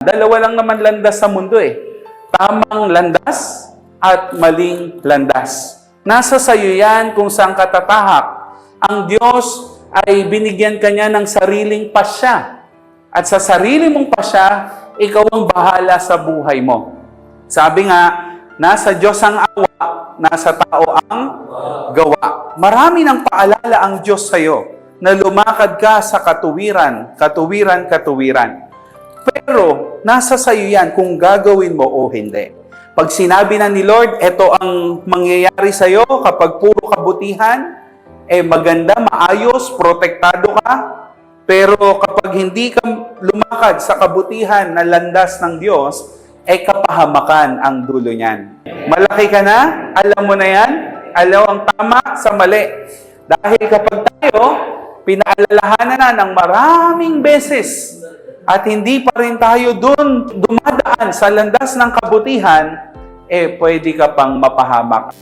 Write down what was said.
Dalawa lang naman landas sa mundo eh. Tamang landas at maling landas. Nasa sayo yan kung saan katatahak. Ang Diyos ay binigyan kanya ng sariling pasya. At sa sarili mong pasya, ikaw ang bahala sa buhay mo. Sabi nga, nasa Diyos ang awa, nasa tao ang gawa. Marami ng paalala ang Diyos sa iyo na lumakad ka sa katuwiran, katuwiran, katuwiran. Pero nasa sa iyo yan kung gagawin mo o hindi. Pag sinabi na ni Lord, ito ang mangyayari sa iyo kapag puro kabutihan, eh maganda, maayos, protektado ka. Pero kapag hindi ka lumakad sa kabutihan na landas ng Diyos, eh kapahamakan ang dulo niyan. Malaki ka na, alam mo na yan, alam ang tama sa mali. Dahil kapag tayo, pinaalalahanan na ng maraming beses at hindi pa rin tayo dun dumadaan sa landas ng kabutihan, eh pwede ka pang mapahamak.